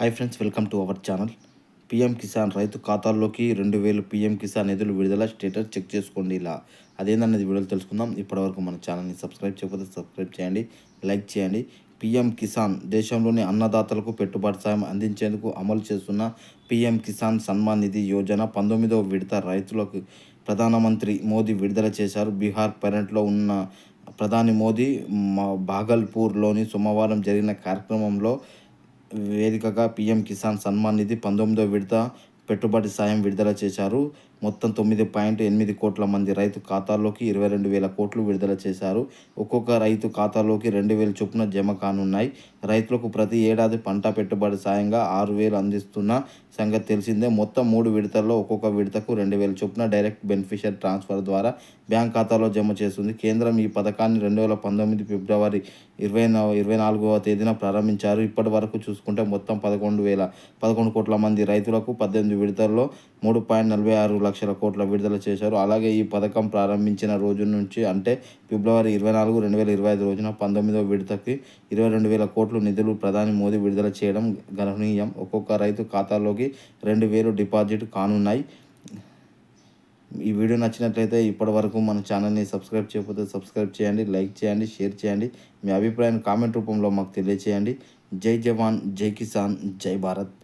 Hi friends welcome to our channel PM Kisan రైతు ఖాతాల్లోకి రెండు వేలు పిఎం కిసాన్ నిధులు విడుదల స్టేటస్ చెక్ చేసుకోండి ఇలా. అదేందనేది వీడియోలు తెలుసుకుందాం. ఇప్పటివరకు మన ఛానల్ని సబ్స్క్రైబ్ చేయకపోతే సబ్స్క్రైబ్ చేయండి లైక్ చేయండి. పిఎం కిసాన్ దేశంలోని అన్నదాతలకు పెట్టుబడి సాయం అందించేందుకు అమలు చేస్తున్న పిఎం కిసాన్ సన్మాన్ నిధి యోజన పంతొమ్మిదవ విడత రైతులకు ప్రధానమంత్రి మోదీ విడుదల చేశారు. బీహార్ పర్యటనలో ఉన్న ప్రధాని మోదీ మా- భాగల్పూర్లోని సోమవారం జరిగిన కార్యక్రమంలో వేదికగా పీఎం కిసాన్ సన్మాన్ నిధి పంతొమ్మిదో విడత పెట్టుబడి సాయం విడుదల చేశారు. మొత్తం తొమ్మిది పాయింట్ ఎనిమిది కోట్ల మంది రైతు ఖాతాల్లోకి ఇరవై రెండు వేల కోట్లు విడుదల చేశారు. ఒక్కొక్క రైతు ఖాతాలోకి రెండు వేల చొప్పున జమ కానున్నాయి. రైతులకు ప్రతి ఏడాది పంట పెట్టుబడి సాయంగా ఆరు వేలు అందిస్తున్న సంగతి తెలిసిందే. మొత్తం మూడు విడతల్లో ఒక్కొక్క విడతకు రెండు వేల చొప్పున డైరెక్ట్ బెనిఫిషియర్ ట్రాన్స్ఫర్ ద్వారా బ్యాంక్ ఖాతాలో జమ చేస్తుంది. కేంద్రం ఈ పథకాన్ని రెండు వేల పంతొమ్మిది ఫిబ్రవరి ఇరవై ఇరవై నాలుగవ తేదీన ప్రారంభించారు. ఇప్పటి వరకు చూసుకుంటే మొత్తం పదకొండు వేల పదకొండు కోట్ల మంది రైతులకు పద్దెనిమిది విడతల్లో మూడు పాయింట్ నలభై ఆరు లక్షల కోట్ల విడుదల చేశారు. అలాగే ఈ పథకం ప్రారంభించిన రోజు నుంచి అంటే ఫిబ్రవరి ఇరవై నాలుగు రెండు వేల ఇరవై ఐదు రోజున పంతొమ్మిదవ విడతకి ఇరవై రెండు వేల కోట్లు నిధులు ప్రధాని మోదీ విడుదల చేయడం గణనీయం. ఒక్కొక్క రైతు ఖాతాలోకి రెండు వేలు డిపాజిట్ కానున్నాయి. ఈ వీడియో నచ్చినట్లయితే ఇప్పటివరకు మన ఛానల్ని సబ్స్క్రైబ్ చేయకపోతే సబ్స్క్రైబ్ చేయండి లైక్ చేయండి షేర్ చేయండి. మీ అభిప్రాయాన్ని కామెంట్ రూపంలో మాకు తెలియచేయండి. జై జవాన్ జై కిసాన్ జై భారత్.